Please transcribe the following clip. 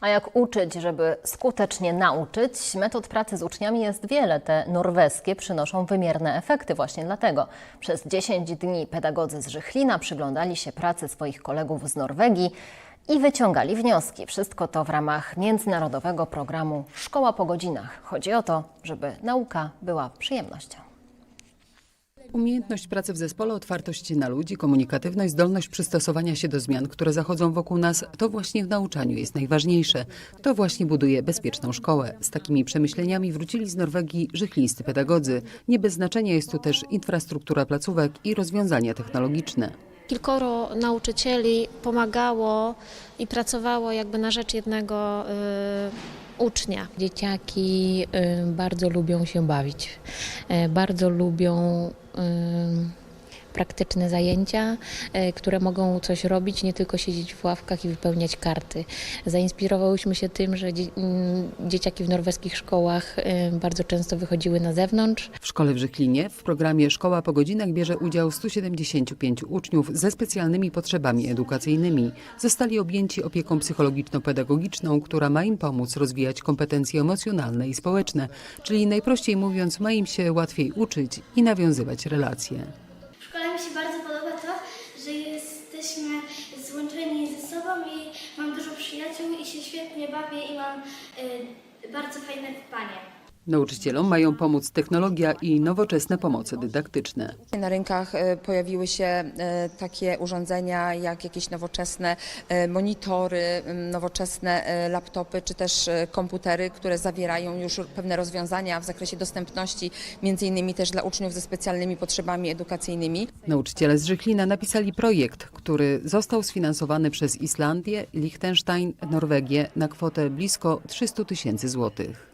A jak uczyć, żeby skutecznie nauczyć? Metod pracy z uczniami jest wiele. Te norweskie przynoszą wymierne efekty właśnie dlatego. Przez 10 dni pedagodzy z Żychlina przyglądali się pracy swoich kolegów z Norwegii i wyciągali wnioski. Wszystko to w ramach międzynarodowego programu Szkoła po godzinach. Chodzi o to, żeby nauka była przyjemnością. Umiejętność pracy w zespole, otwartość na ludzi, komunikatywność, zdolność przystosowania się do zmian, które zachodzą wokół nas, to właśnie w nauczaniu jest najważniejsze. To właśnie buduje bezpieczną szkołę. Z takimi przemyśleniami wrócili z Norwegii żychlińscy pedagodzy. Nie bez znaczenia jest tu też infrastruktura placówek i rozwiązania technologiczne. Kilkoro nauczycieli pomagało i pracowało jakby na rzecz jednego y, ucznia. Dzieciaki y, bardzo lubią się bawić, y, bardzo lubią y, praktyczne zajęcia, y, które mogą coś robić, nie tylko siedzieć w ławkach i wypełniać karty. Zainspirowałyśmy się tym, że mm, dzieciaki w norweskich szkołach y, bardzo często wychodziły na zewnątrz, W szkole w Żychlinie w programie Szkoła po godzinach bierze udział 175 uczniów ze specjalnymi potrzebami edukacyjnymi. Zostali objęci opieką psychologiczno-pedagogiczną, która ma im pomóc rozwijać kompetencje emocjonalne i społeczne, czyli najprościej mówiąc ma im się łatwiej uczyć i nawiązywać relacje. Mi się bardzo podoba to, że jesteśmy złączeni ze sobą i mam dużo przyjaciół i się świetnie bawię i mam y, bardzo fajne panie. Nauczycielom mają pomóc technologia i nowoczesne pomoce dydaktyczne. Na rynkach e, pojawiły się e, takie urządzenia jak jakieś nowoczesne e, monitory, nowoczesne laptopy czy też komputery, które zawierają już pewne rozwiązania w zakresie dostępności, między innymi też dla uczniów ze specjalnymi potrzebami edukacyjnymi. Nauczyciele z Żychlina napisali projekt, który został sfinansowany przez Islandię, Liechtenstein, Norwegię na kwotę blisko 300 tysięcy złotych.